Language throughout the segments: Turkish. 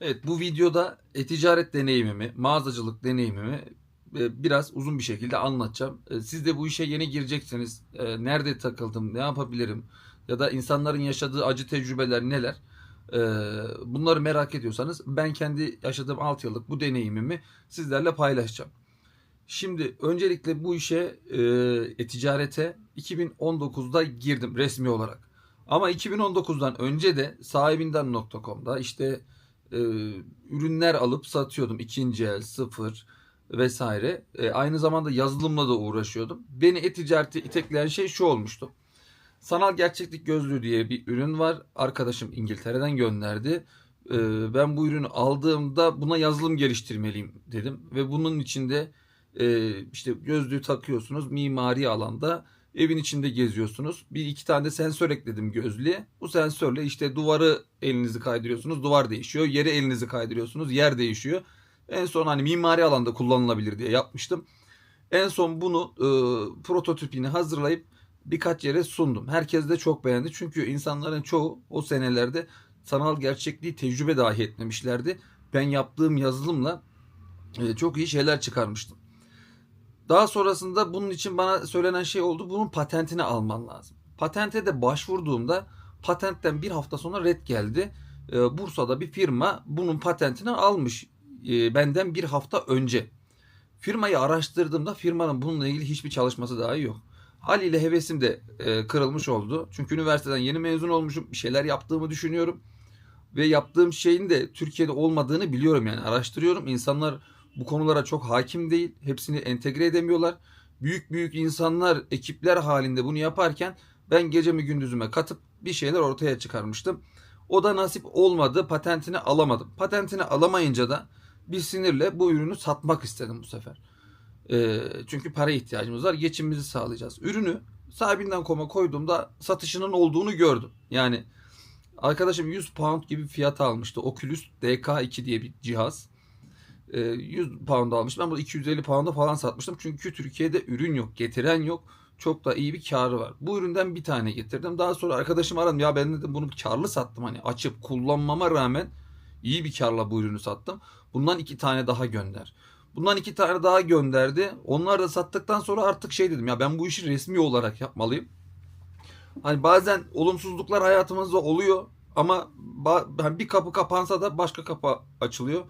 Evet bu videoda e-ticaret deneyimimi, mağazacılık deneyimimi e, biraz uzun bir şekilde anlatacağım. E, Siz de bu işe yeni gireceksiniz. E, Nerede takıldım, ne yapabilirim ya da insanların yaşadığı acı tecrübeler neler? Bunları merak ediyorsanız ben kendi yaşadığım 6 yıllık bu deneyimimi sizlerle paylaşacağım. Şimdi öncelikle bu işe e-ticarete 2019'da girdim resmi olarak. Ama 2019'dan önce de sahibinden.com'da işte e, ürünler alıp satıyordum. ikinci el, sıfır vesaire. E, aynı zamanda yazılımla da uğraşıyordum. Beni e-ticarete itekleyen şey şu olmuştu. Sanal gerçeklik gözlüğü diye bir ürün var. Arkadaşım İngiltere'den gönderdi. E, ben bu ürünü aldığımda buna yazılım geliştirmeliyim dedim. Ve bunun içinde e, işte gözlüğü takıyorsunuz mimari alanda evin içinde geziyorsunuz. Bir iki tane de sensör ekledim gözlüğe. Bu sensörle işte duvarı elinizi kaydırıyorsunuz. Duvar değişiyor. Yere elinizi kaydırıyorsunuz. Yer değişiyor. En son hani mimari alanda kullanılabilir diye yapmıştım. En son bunu e, prototipini hazırlayıp birkaç yere sundum. Herkes de çok beğendi. Çünkü insanların çoğu o senelerde sanal gerçekliği tecrübe dahi etmemişlerdi. Ben yaptığım yazılımla e, çok iyi şeyler çıkarmıştım. Daha sonrasında bunun için bana söylenen şey oldu. Bunun patentini alman lazım. Patente de başvurduğumda patentten bir hafta sonra red geldi. Ee, Bursa'da bir firma bunun patentini almış e, benden bir hafta önce. Firmayı araştırdığımda firmanın bununla ilgili hiçbir çalışması dahi yok. Haliyle hevesim de e, kırılmış oldu. Çünkü üniversiteden yeni mezun olmuşum. Bir şeyler yaptığımı düşünüyorum. Ve yaptığım şeyin de Türkiye'de olmadığını biliyorum yani. Araştırıyorum. İnsanlar bu konulara çok hakim değil. Hepsini entegre edemiyorlar. Büyük büyük insanlar ekipler halinde bunu yaparken ben gecemi gündüzüme katıp bir şeyler ortaya çıkarmıştım. O da nasip olmadı. Patentini alamadım. Patentini alamayınca da bir sinirle bu ürünü satmak istedim bu sefer. Ee, çünkü para ihtiyacımız var. Geçimimizi sağlayacağız. Ürünü sahibinden koma koyduğumda satışının olduğunu gördüm. Yani arkadaşım 100 pound gibi fiyata almıştı. Oculus DK2 diye bir cihaz. Ee, 100 pound almıştım. Ben bunu 250 pound'a falan satmıştım. Çünkü Türkiye'de ürün yok, getiren yok. Çok da iyi bir karı var. Bu üründen bir tane getirdim. Daha sonra arkadaşım aradım. Ya ben dedim bunu karlı sattım. Hani açıp kullanmama rağmen iyi bir karla bu ürünü sattım. Bundan iki tane daha gönder. Bundan iki tane daha gönderdi. Onlar da sattıktan sonra artık şey dedim ya ben bu işi resmi olarak yapmalıyım. Hani bazen olumsuzluklar hayatımızda oluyor ama hani bir kapı kapansa da başka kapı açılıyor.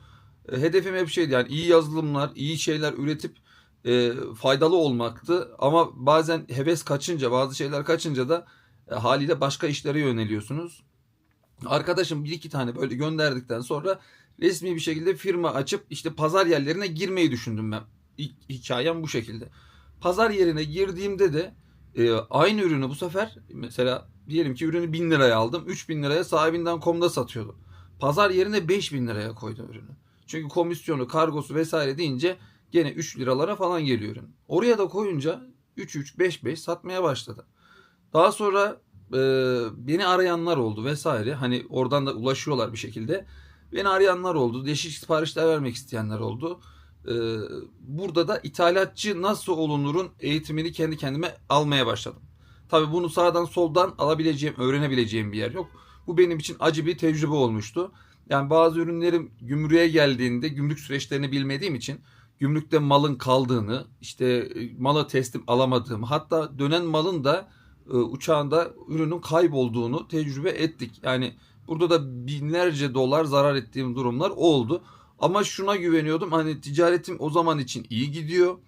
E, Hedefim hep şeydi yani iyi yazılımlar, iyi şeyler üretip e, faydalı olmaktı. Ama bazen heves kaçınca, bazı şeyler kaçınca da e, haliyle başka işlere yöneliyorsunuz. Arkadaşım bir iki tane böyle gönderdikten sonra resmi bir şekilde firma açıp işte pazar yerlerine girmeyi düşündüm ben. Hikayem bu şekilde. Pazar yerine girdiğimde de e, aynı ürünü bu sefer mesela diyelim ki ürünü 1000 liraya aldım. 3000 liraya sahibinden komda satıyordum. Pazar yerine 5000 liraya koydum ürünü. Çünkü komisyonu, kargosu vesaire deyince gene 3 liralara falan geliyor ürün. Oraya da koyunca 3-3-5-5 satmaya başladı. Daha sonra e, beni arayanlar oldu vesaire. Hani oradan da ulaşıyorlar bir şekilde. Beni arayanlar oldu. Değişik siparişler vermek isteyenler oldu. E, burada da ithalatçı nasıl olunurun eğitimini kendi kendime almaya başladım. Tabii bunu sağdan soldan alabileceğim, öğrenebileceğim bir yer yok. Bu benim için acı bir tecrübe olmuştu. Yani bazı ürünlerim gümrüğe geldiğinde gümrük süreçlerini bilmediğim için gümrükte malın kaldığını, işte e, mala teslim alamadığımı, hatta dönen malın da e, uçağında ürünün kaybolduğunu tecrübe ettik. Yani burada da binlerce dolar zarar ettiğim durumlar oldu. Ama şuna güveniyordum hani ticaretim o zaman için iyi gidiyor.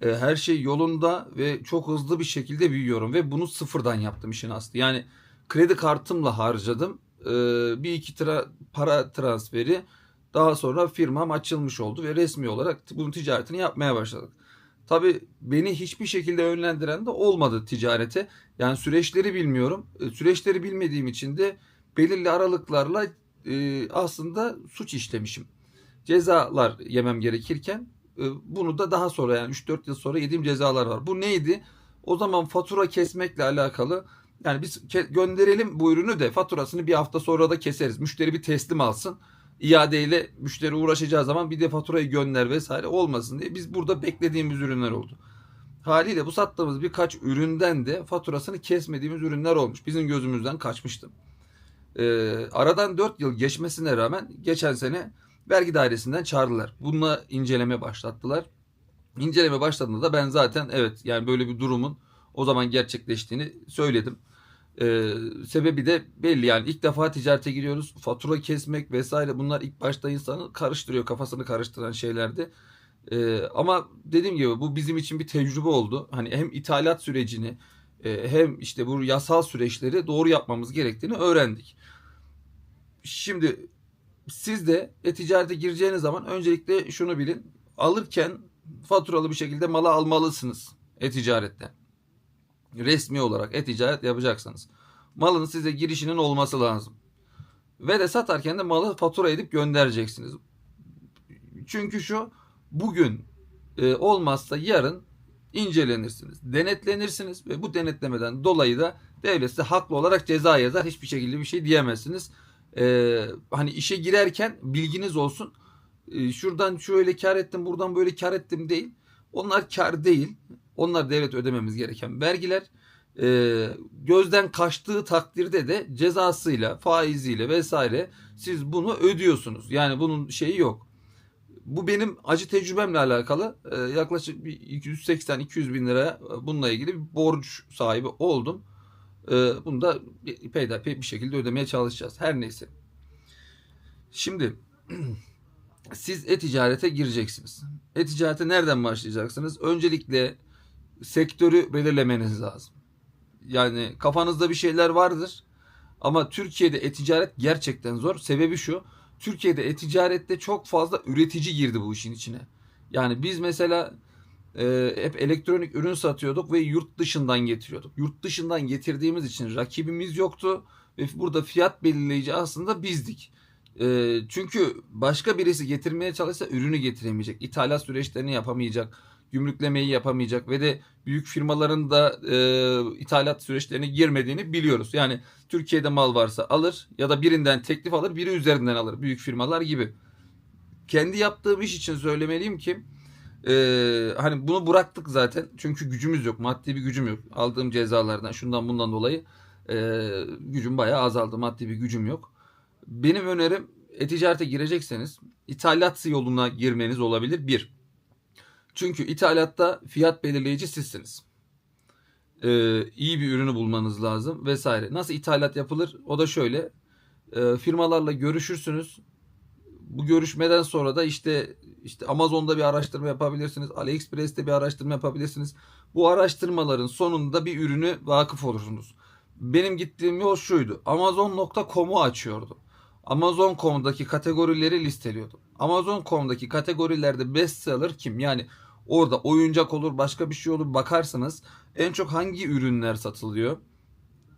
E, Her şey yolunda ve çok hızlı bir şekilde büyüyorum ve bunu sıfırdan yaptım işin aslı. Yani kredi kartımla harcadım. E, Bir iki tra- para transferi daha sonra firmam açılmış oldu ve resmi olarak bunun ticaretini yapmaya başladık. Tabii beni hiçbir şekilde yönlendiren de olmadı ticarete. Yani süreçleri bilmiyorum. E, Süreçleri bilmediğim için de belirli aralıklarla e, aslında suç işlemişim. Cezalar yemem gerekirken bunu da daha sonra yani 3-4 yıl sonra yediğim cezalar var. Bu neydi? O zaman fatura kesmekle alakalı yani biz gönderelim bu ürünü de faturasını bir hafta sonra da keseriz. Müşteri bir teslim alsın. İadeyle müşteri uğraşacağı zaman bir de faturayı gönder vesaire olmasın diye biz burada beklediğimiz ürünler oldu. Haliyle bu sattığımız birkaç üründen de faturasını kesmediğimiz ürünler olmuş. Bizim gözümüzden kaçmıştı. E, aradan 4 yıl geçmesine rağmen geçen sene vergi dairesinden çağırdılar. Bununla inceleme başlattılar. İnceleme başladığında da ben zaten evet yani böyle bir durumun o zaman gerçekleştiğini söyledim. Ee, sebebi de belli yani ilk defa ticarete giriyoruz. Fatura kesmek vesaire bunlar ilk başta insanı karıştırıyor kafasını karıştıran şeylerdi. Ee, ama dediğim gibi bu bizim için bir tecrübe oldu. Hani hem ithalat sürecini e, hem işte bu yasal süreçleri doğru yapmamız gerektiğini öğrendik. Şimdi siz de e-ticarete gireceğiniz zaman öncelikle şunu bilin. Alırken faturalı bir şekilde malı almalısınız e-ticaretten. Resmi olarak e-ticaret yapacaksanız. Malın size girişinin olması lazım. Ve de satarken de malı fatura edip göndereceksiniz. Çünkü şu bugün e, olmazsa yarın incelenirsiniz. Denetlenirsiniz ve bu denetlemeden dolayı da devlet size haklı olarak ceza yazar. Hiçbir şekilde bir şey diyemezsiniz. E, hani işe girerken bilginiz olsun. E, şuradan şöyle kar ettim, buradan böyle kar ettim değil. Onlar kar değil. Onlar devlet ödememiz gereken vergiler. E, gözden kaçtığı takdirde de cezasıyla, faiziyle vesaire siz bunu ödüyorsunuz. Yani bunun şeyi yok. Bu benim acı tecrübemle alakalı. E, yaklaşık bir 280-200 bin lira bununla ilgili bir borç sahibi oldum. E, bunu da peyderpey bir şekilde ödemeye çalışacağız. Her neyse. Şimdi siz e-ticarete gireceksiniz. E-ticarete nereden başlayacaksınız? Öncelikle sektörü belirlemeniz lazım. Yani kafanızda bir şeyler vardır. Ama Türkiye'de e-ticaret gerçekten zor. Sebebi şu. Türkiye'de e-ticarette çok fazla üretici girdi bu işin içine. Yani biz mesela e, hep elektronik ürün satıyorduk ve yurt dışından getiriyorduk. Yurt dışından getirdiğimiz için rakibimiz yoktu ve burada fiyat belirleyici aslında bizdik. E, çünkü başka birisi getirmeye çalışsa ürünü getiremeyecek. İthalat süreçlerini yapamayacak. Gümrüklemeyi yapamayacak ve de büyük firmaların da e, ithalat süreçlerine girmediğini biliyoruz. Yani Türkiye'de mal varsa alır ya da birinden teklif alır, biri üzerinden alır. Büyük firmalar gibi. Kendi yaptığım iş için söylemeliyim ki e, hani bunu bıraktık zaten. Çünkü gücümüz yok. Maddi bir gücüm yok. Aldığım cezalardan şundan bundan dolayı e, gücüm bayağı azaldı. Maddi bir gücüm yok. Benim önerim e-ticarete girecekseniz ithalat yoluna girmeniz olabilir. Bir. Çünkü ithalatta fiyat belirleyici sizsiniz. Ee, iyi bir ürünü bulmanız lazım vesaire. Nasıl ithalat yapılır? O da şöyle. E, firmalarla görüşürsünüz. Bu görüşmeden sonra da işte işte Amazon'da bir araştırma yapabilirsiniz. AliExpress'te bir araştırma yapabilirsiniz. Bu araştırmaların sonunda bir ürünü vakıf olursunuz. Benim gittiğim yol şuydu. Amazon.com'u açıyordum. Amazon.com'daki kategorileri listeliyordum. Amazon.com'daki kategorilerde bestseller kim? Yani orada oyuncak olur, başka bir şey olur bakarsanız en çok hangi ürünler satılıyor?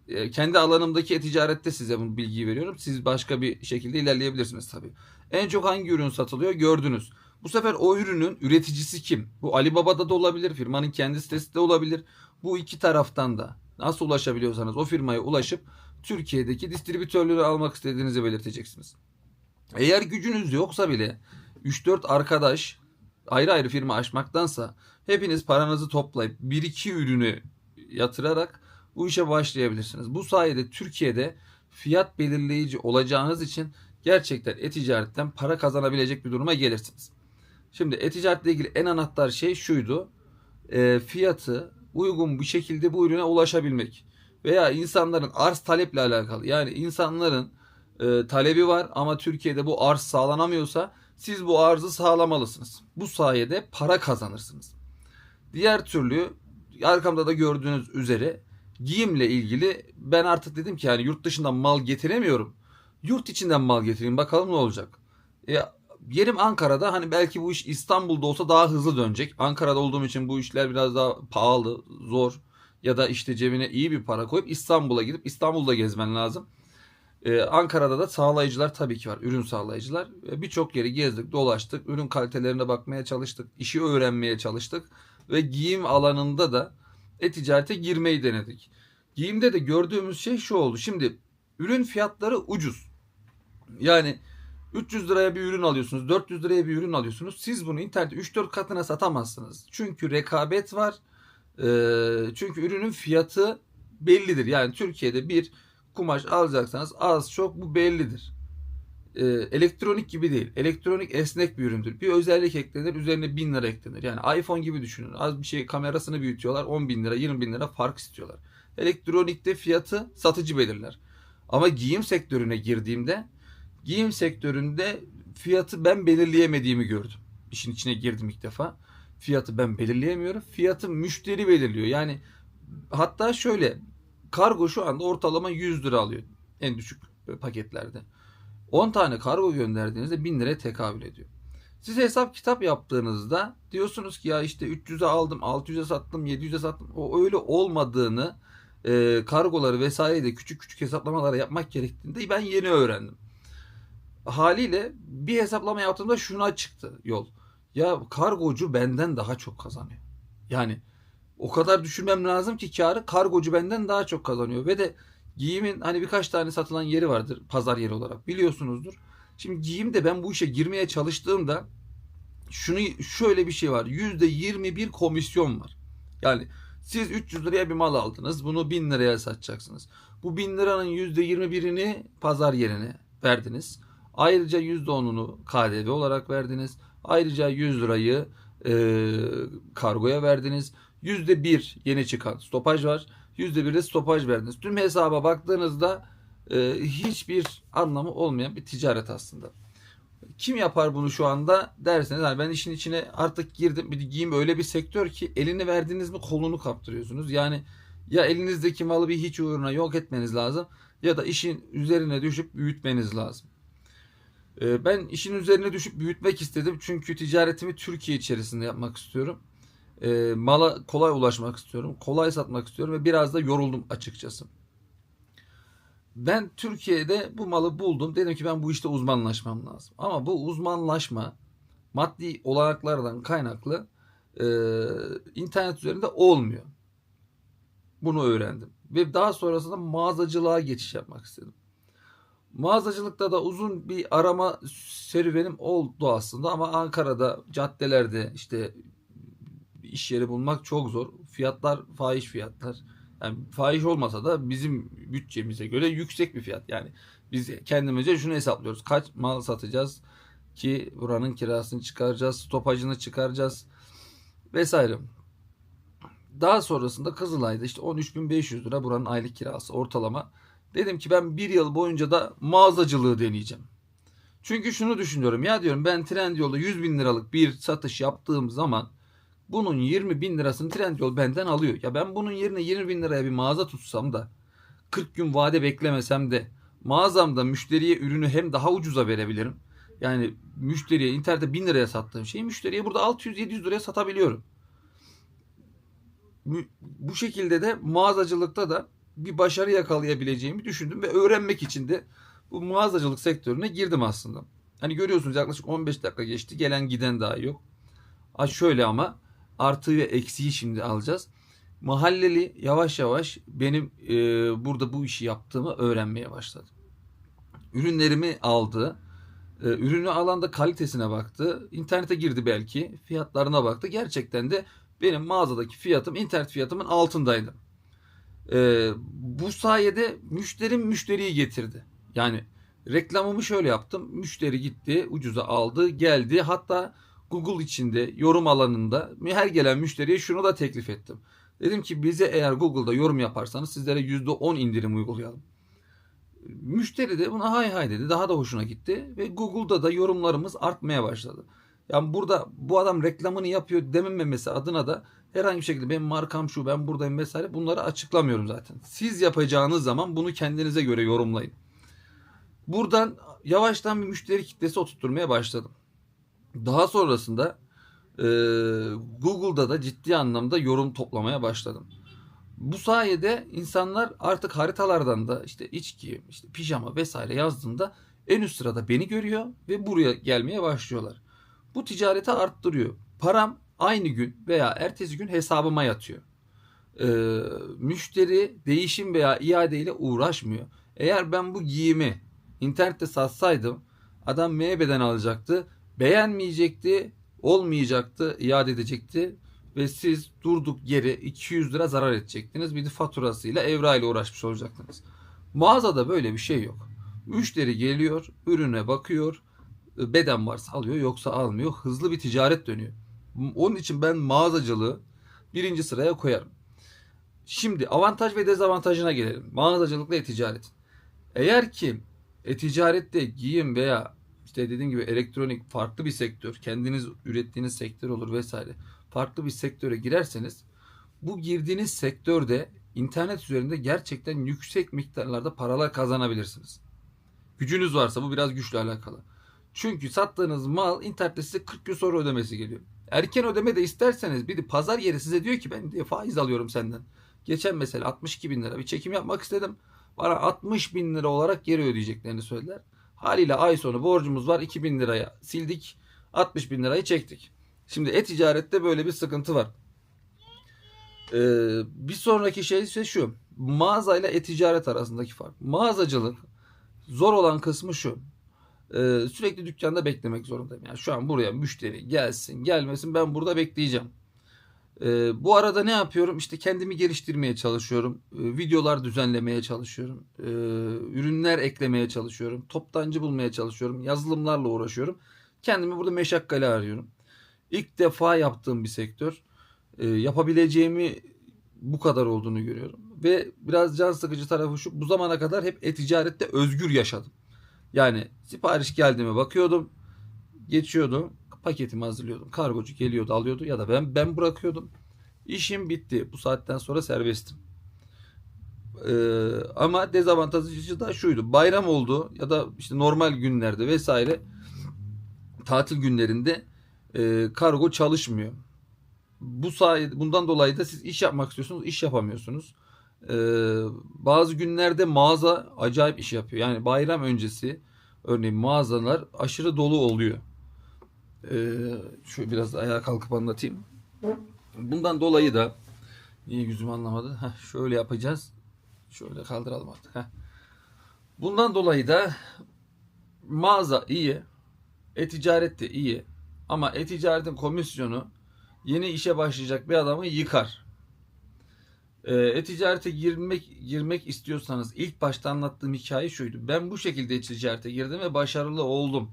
E, kendi alanımdaki e-ticarette size bu bilgiyi veriyorum. Siz başka bir şekilde ilerleyebilirsiniz tabii. En çok hangi ürün satılıyor gördünüz. Bu sefer o ürünün üreticisi kim? Bu Alibaba'da da olabilir, firmanın kendi sitesi de olabilir. Bu iki taraftan da nasıl ulaşabiliyorsanız o firmaya ulaşıp Türkiye'deki distribütörleri almak istediğinizi belirteceksiniz. Eğer gücünüz yoksa bile 3-4 arkadaş ayrı ayrı firma açmaktansa hepiniz paranızı toplayıp 1-2 ürünü yatırarak bu işe başlayabilirsiniz. Bu sayede Türkiye'de fiyat belirleyici olacağınız için gerçekten e-ticaretten para kazanabilecek bir duruma gelirsiniz. Şimdi e-ticaretle ilgili en anahtar şey şuydu. E, fiyatı uygun bir şekilde bu ürüne ulaşabilmek veya insanların arz taleple alakalı. Yani insanların e, talebi var ama Türkiye'de bu arz sağlanamıyorsa siz bu arzı sağlamalısınız. Bu sayede para kazanırsınız. Diğer türlü arkamda da gördüğünüz üzere giyimle ilgili ben artık dedim ki yani yurt dışından mal getiremiyorum. Yurt içinden mal getireyim bakalım ne olacak. E, yerim Ankara'da hani belki bu iş İstanbul'da olsa daha hızlı dönecek. Ankara'da olduğum için bu işler biraz daha pahalı, zor ya da işte cebine iyi bir para koyup İstanbul'a gidip İstanbul'da gezmen lazım. Ee, Ankara'da da sağlayıcılar tabii ki var. Ürün sağlayıcılar. Ee, Birçok yeri gezdik, dolaştık. Ürün kalitelerine bakmaya çalıştık. işi öğrenmeye çalıştık. Ve giyim alanında da e-ticarete girmeyi denedik. Giyimde de gördüğümüz şey şu oldu. Şimdi ürün fiyatları ucuz. Yani 300 liraya bir ürün alıyorsunuz, 400 liraya bir ürün alıyorsunuz. Siz bunu internette 3-4 katına satamazsınız. Çünkü rekabet var. Ee, çünkü ürünün fiyatı bellidir. Yani Türkiye'de bir kumaş alacaksanız az çok bu bellidir. Ee, elektronik gibi değil. Elektronik esnek bir üründür. Bir özellik eklenir üzerine 1000 lira eklenir. Yani iPhone gibi düşünün. Az bir şey kamerasını büyütüyorlar 10 bin lira 20 bin lira fark istiyorlar. Elektronikte fiyatı satıcı belirler. Ama giyim sektörüne girdiğimde giyim sektöründe fiyatı ben belirleyemediğimi gördüm. İşin içine girdim ilk defa. Fiyatı ben belirleyemiyorum. Fiyatı müşteri belirliyor. Yani hatta şöyle kargo şu anda ortalama 100 lira alıyor en düşük paketlerde. 10 tane kargo gönderdiğinizde 1000 liraya tekabül ediyor. Siz hesap kitap yaptığınızda diyorsunuz ki ya işte 300'e aldım, 600'e sattım, 700'e sattım. O öyle olmadığını e, kargoları vesaire de küçük küçük hesaplamalar yapmak gerektiğinde ben yeni öğrendim. Haliyle bir hesaplama yaptığımda şuna çıktı yol. Ya kargocu benden daha çok kazanıyor. Yani o kadar düşürmem lazım ki karı kargocu benden daha çok kazanıyor. Ve de giyimin hani birkaç tane satılan yeri vardır pazar yeri olarak biliyorsunuzdur. Şimdi giyimde ben bu işe girmeye çalıştığımda şunu şöyle bir şey var. %21 komisyon var. Yani siz 300 liraya bir mal aldınız. Bunu 1000 liraya satacaksınız. Bu 1000 liranın %21'ini pazar yerine verdiniz. Ayrıca %10'unu KDV olarak verdiniz. Ayrıca 100 lirayı e, kargoya verdiniz. %1 yeni çıkan stopaj var. %1 de stopaj verdiniz. Tüm hesaba baktığınızda e, hiçbir anlamı olmayan bir ticaret aslında. Kim yapar bunu şu anda derseniz yani ben işin içine artık girdim. Bir giyim öyle bir sektör ki elini verdiğiniz mi kolunu kaptırıyorsunuz. Yani ya elinizdeki malı bir hiç uğruna yok etmeniz lazım ya da işin üzerine düşüp büyütmeniz lazım. Ee, Ben işin üzerine düşüp büyütmek istedim çünkü ticaretimi Türkiye içerisinde yapmak istiyorum. Ee, Mala kolay ulaşmak istiyorum, kolay satmak istiyorum ve biraz da yoruldum açıkçası. Ben Türkiye'de bu malı buldum. Dedim ki ben bu işte uzmanlaşmam lazım. Ama bu uzmanlaşma maddi olanaklardan kaynaklı e, internet üzerinde olmuyor. Bunu öğrendim. Ve daha sonrasında mağazacılığa geçiş yapmak istedim. Mağazacılıkta da uzun bir arama serüvenim oldu aslında ama Ankara'da caddelerde işte iş yeri bulmak çok zor. Fiyatlar fahiş fiyatlar. Yani fahiş olmasa da bizim bütçemize göre yüksek bir fiyat. Yani biz kendimizce şunu hesaplıyoruz. Kaç mal satacağız ki buranın kirasını çıkaracağız, stopajını çıkaracağız vesaire. Daha sonrasında Kızılay'da işte 13.500 lira buranın aylık kirası ortalama. Dedim ki ben bir yıl boyunca da mağazacılığı deneyeceğim. Çünkü şunu düşünüyorum ya diyorum ben Trendyol'da 100 bin liralık bir satış yaptığım zaman bunun 20 bin lirasını Trendyol benden alıyor. Ya ben bunun yerine 20 bin liraya bir mağaza tutsam da 40 gün vade beklemesem de mağazamda müşteriye ürünü hem daha ucuza verebilirim. Yani müşteriye internette 1000 liraya sattığım şeyi müşteriye burada 600-700 liraya satabiliyorum. Bu şekilde de mağazacılıkta da bir başarı yakalayabileceğimi düşündüm ve öğrenmek için de bu mağazacılık sektörüne girdim aslında. Hani görüyorsunuz yaklaşık 15 dakika geçti. Gelen giden daha yok. Ha şöyle ama artı ve eksiği şimdi alacağız. Mahalleli yavaş yavaş benim e, burada bu işi yaptığımı öğrenmeye başladı. Ürünlerimi aldı. E, ürünü alan da kalitesine baktı. İnternete girdi belki. Fiyatlarına baktı. Gerçekten de benim mağazadaki fiyatım internet fiyatımın altındaydı. E, bu sayede müşterim müşteriyi getirdi. Yani reklamımı şöyle yaptım. Müşteri gitti, ucuza aldı, geldi. Hatta Google içinde yorum alanında her gelen müşteriye şunu da teklif ettim. Dedim ki bize eğer Google'da yorum yaparsanız sizlere %10 indirim uygulayalım. Müşteri de buna hay hay dedi. Daha da hoşuna gitti ve Google'da da yorumlarımız artmaya başladı. Yani burada bu adam reklamını yapıyor demememesi adına da herhangi bir şekilde benim markam şu ben buradayım vesaire bunları açıklamıyorum zaten. Siz yapacağınız zaman bunu kendinize göre yorumlayın. Buradan yavaştan bir müşteri kitlesi oturtmaya başladım. Daha sonrasında e, Google'da da ciddi anlamda yorum toplamaya başladım. Bu sayede insanlar artık haritalardan da işte içki, işte pijama vesaire yazdığında en üst sırada beni görüyor ve buraya gelmeye başlıyorlar. Bu ticareti arttırıyor. Param aynı gün veya ertesi gün hesabıma yatıyor. Ee, müşteri değişim veya iade ile uğraşmıyor. Eğer ben bu giyimi internette satsaydım adam MB'den alacaktı. Beğenmeyecekti, olmayacaktı, iade edecekti ve siz durduk yere 200 lira zarar edecektiniz. Bir de faturasıyla evrayla uğraşmış olacaktınız. Mağazada böyle bir şey yok. Müşteri geliyor, ürüne bakıyor, e, beden varsa alıyor yoksa almıyor. Hızlı bir ticaret dönüyor. Onun için ben mağazacılığı birinci sıraya koyarım. Şimdi avantaj ve dezavantajına gelelim. Mağazacılıkla e-ticaret. Eğer ki e-ticarette giyim veya işte dediğim gibi elektronik farklı bir sektör, kendiniz ürettiğiniz sektör olur vesaire. Farklı bir sektöre girerseniz bu girdiğiniz sektörde internet üzerinde gerçekten yüksek miktarlarda paralar kazanabilirsiniz. Gücünüz varsa bu biraz güçle alakalı. Çünkü sattığınız mal internette size 40 gün sonra ödemesi geliyor. Erken ödeme de isterseniz bir de pazar yeri size diyor ki ben diye faiz alıyorum senden. Geçen mesela 62 bin lira bir çekim yapmak istedim. Bana 60 bin lira olarak geri ödeyeceklerini söylediler. Haliyle ay sonu borcumuz var 2 bin liraya sildik 60 bin lirayı çektik. Şimdi e-ticarette böyle bir sıkıntı var. Ee, bir sonraki şey ise şu. Mağaza ile e-ticaret arasındaki fark. Mağazacılık zor olan kısmı şu. Ee, sürekli dükkanda beklemek zorundayım. Yani şu an buraya müşteri gelsin gelmesin ben burada bekleyeceğim. Ee, bu arada ne yapıyorum? İşte kendimi geliştirmeye çalışıyorum. Ee, videolar düzenlemeye çalışıyorum. Ee, ürünler eklemeye çalışıyorum. Toptancı bulmaya çalışıyorum. Yazılımlarla uğraşıyorum. Kendimi burada meşakkale arıyorum. İlk defa yaptığım bir sektör. Ee, yapabileceğimi bu kadar olduğunu görüyorum. Ve biraz can sıkıcı tarafı şu. Bu zamana kadar hep e-ticarette özgür yaşadım. Yani sipariş geldi mi bakıyordum. Geçiyordu. Paketimi hazırlıyordum. Kargocu geliyordu alıyordu ya da ben ben bırakıyordum. İşim bitti. Bu saatten sonra serbestim. Ee, ama dezavantajı da şuydu. Bayram oldu ya da işte normal günlerde vesaire tatil günlerinde e, kargo çalışmıyor. Bu sayede bundan dolayı da siz iş yapmak istiyorsunuz, iş yapamıyorsunuz. Ee, bazı günlerde mağaza acayip iş yapıyor. Yani bayram öncesi örneğin mağazalar aşırı dolu oluyor. Ee, şu biraz ayağa kalkıp anlatayım. Bundan dolayı da iyi yüzümü anlamadı. Heh, şöyle yapacağız. Şöyle kaldıralım artık. Heh. Bundan dolayı da mağaza iyi, e-ticaret de iyi ama e-ticaretin komisyonu yeni işe başlayacak bir adamı yıkar. Ee, e-ticarete girmek girmek istiyorsanız ilk başta anlattığım hikaye şuydu. Ben bu şekilde e-ticarete girdim ve başarılı oldum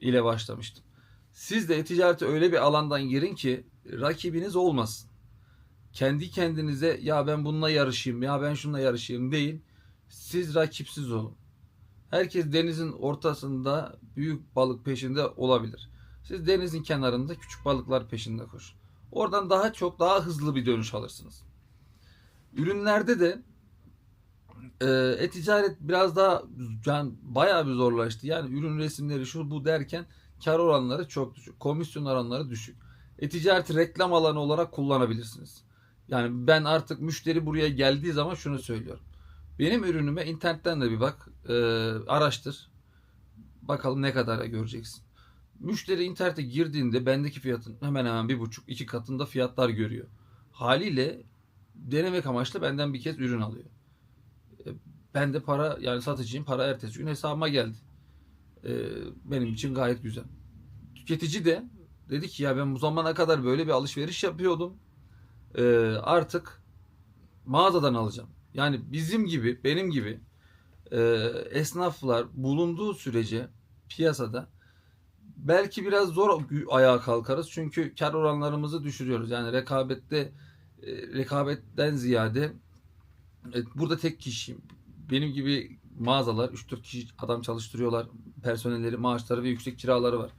ile başlamıştım. Siz de e-ticarete öyle bir alandan girin ki rakibiniz olmasın. Kendi kendinize ya ben bununla yarışayım ya ben şununla yarışayım değil. Siz rakipsiz olun. Herkes denizin ortasında büyük balık peşinde olabilir. Siz denizin kenarında küçük balıklar peşinde koşun. Oradan daha çok daha hızlı bir dönüş alırsınız. Ürünlerde de e, e-ticaret biraz daha yani bayağı bir zorlaştı. Yani ürün resimleri şu bu derken kar oranları çok düşük. Komisyon oranları düşük. E-ticareti reklam alanı olarak kullanabilirsiniz. Yani ben artık müşteri buraya geldiği zaman şunu söylüyorum. Benim ürünüme internetten de bir bak, e, araştır. Bakalım ne kadara göreceksin. Müşteri internete girdiğinde bendeki fiyatın hemen hemen bir buçuk iki katında fiyatlar görüyor. Haliyle denemek amaçlı benden bir kez ürün alıyor. E, Ben de para yani satıcıyım para ertesi gün hesabıma geldi. E, Benim için gayet güzel. Tüketici de dedi ki ya ben bu zamana kadar böyle bir alışveriş yapıyordum. E, Artık mağazadan alacağım. Yani bizim gibi benim gibi e, esnaflar bulunduğu sürece piyasada belki biraz zor ayağa kalkarız. Çünkü kar oranlarımızı düşürüyoruz. Yani rekabette e, rekabetten ziyade e, burada tek kişiyim. Benim gibi mağazalar 3-4 kişi adam çalıştırıyorlar. Personelleri, maaşları ve yüksek kiraları var.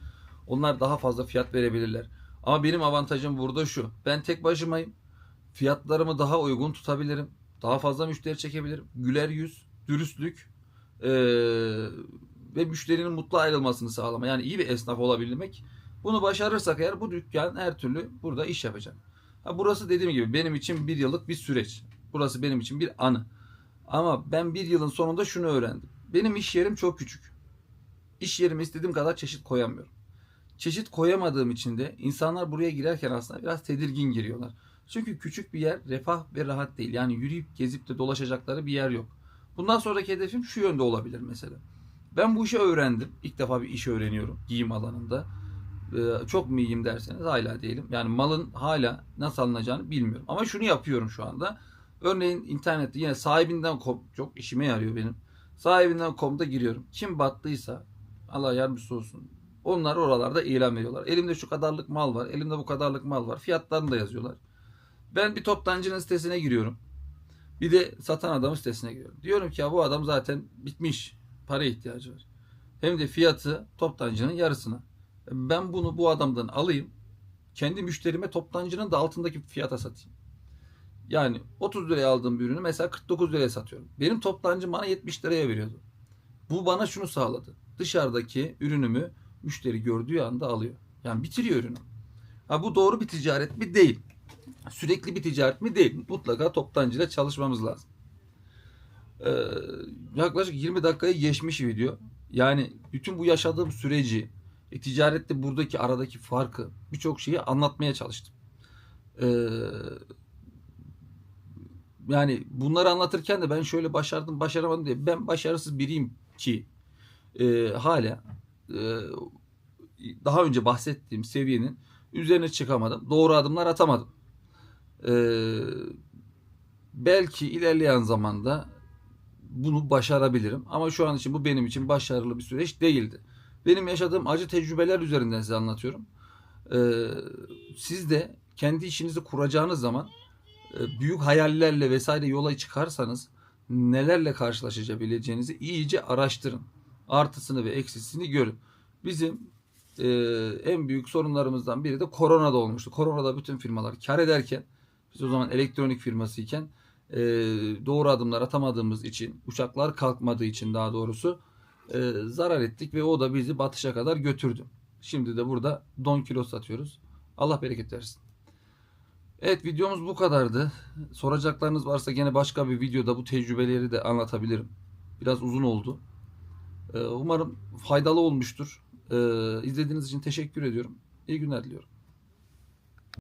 Onlar daha fazla fiyat verebilirler. Ama benim avantajım burada şu. Ben tek başımayım. Fiyatlarımı daha uygun tutabilirim. Daha fazla müşteri çekebilirim. Güler yüz, dürüstlük e, ve müşterinin mutlu ayrılmasını sağlama. Yani iyi bir esnaf olabilmek. Bunu başarırsak eğer bu dükkan her türlü burada iş yapacak. Ha, burası dediğim gibi benim için bir yıllık bir süreç. Burası benim için bir anı. Ama ben bir yılın sonunda şunu öğrendim. Benim iş yerim çok küçük. İş yerime istediğim kadar çeşit koyamıyorum. Çeşit koyamadığım için de insanlar buraya girerken aslında biraz tedirgin giriyorlar. Çünkü küçük bir yer refah ve rahat değil. Yani yürüyüp gezip de dolaşacakları bir yer yok. Bundan sonraki hedefim şu yönde olabilir mesela. Ben bu işi öğrendim. İlk defa bir iş öğreniyorum giyim alanında. Ee, çok mu iyiyim derseniz hala değilim. Yani malın hala nasıl alınacağını bilmiyorum. Ama şunu yapıyorum şu anda. Örneğin internette yine sahibinden.com çok işime yarıyor benim. Sahibinden.com'da giriyorum. Kim battıysa Allah yardımcısı olsun. Onlar oralarda ilan veriyorlar. Elimde şu kadarlık mal var. Elimde bu kadarlık mal var. Fiyatlarını da yazıyorlar. Ben bir toptancının sitesine giriyorum. Bir de satan adamın sitesine giriyorum. Diyorum ki ya bu adam zaten bitmiş. Para ihtiyacı var. Hem de fiyatı toptancının yarısına. Ben bunu bu adamdan alayım. Kendi müşterime toptancının da altındaki fiyata satayım. Yani 30 liraya aldığım bir ürünü mesela 49 liraya satıyorum. Benim toptancım bana 70 liraya veriyordu. Bu bana şunu sağladı. Dışarıdaki ürünümü müşteri gördüğü anda alıyor. Yani bitiriyor ürünü. Ha bu doğru bir ticaret mi? Değil. Sürekli bir ticaret mi? Değil. Mutlaka toptancıyla çalışmamız lazım. Ee, yaklaşık 20 dakikayı geçmiş video. Yani bütün bu yaşadığım süreci, e, ticarette buradaki aradaki farkı, birçok şeyi anlatmaya çalıştım. Ee, yani bunları anlatırken de ben şöyle başardım, başaramadım diye ben başarısız biriyim ki e, hala e, daha önce bahsettiğim seviyenin üzerine çıkamadım. Doğru adımlar atamadım. Ee, belki ilerleyen zamanda bunu başarabilirim. Ama şu an için bu benim için başarılı bir süreç değildi. Benim yaşadığım acı tecrübeler üzerinden size anlatıyorum. Ee, siz de kendi işinizi kuracağınız zaman e, büyük hayallerle vesaire yola çıkarsanız nelerle karşılaşabileceğinizi iyice araştırın. Artısını ve eksisini görün. Bizim e, en büyük sorunlarımızdan biri de koronada olmuştu. Koronada bütün firmalar kar ederken biz o zaman elektronik firmasıyken e, doğru adımlar atamadığımız için, uçaklar kalkmadığı için daha doğrusu e, zarar ettik ve o da bizi batışa kadar götürdü. Şimdi de burada don kilo satıyoruz. Allah bereket versin. Evet videomuz bu kadardı. Soracaklarınız varsa gene başka bir videoda bu tecrübeleri de anlatabilirim. Biraz uzun oldu. Ee, Umarım faydalı olmuştur. Ee, İzlediğiniz için teşekkür ediyorum. İyi günler diliyorum.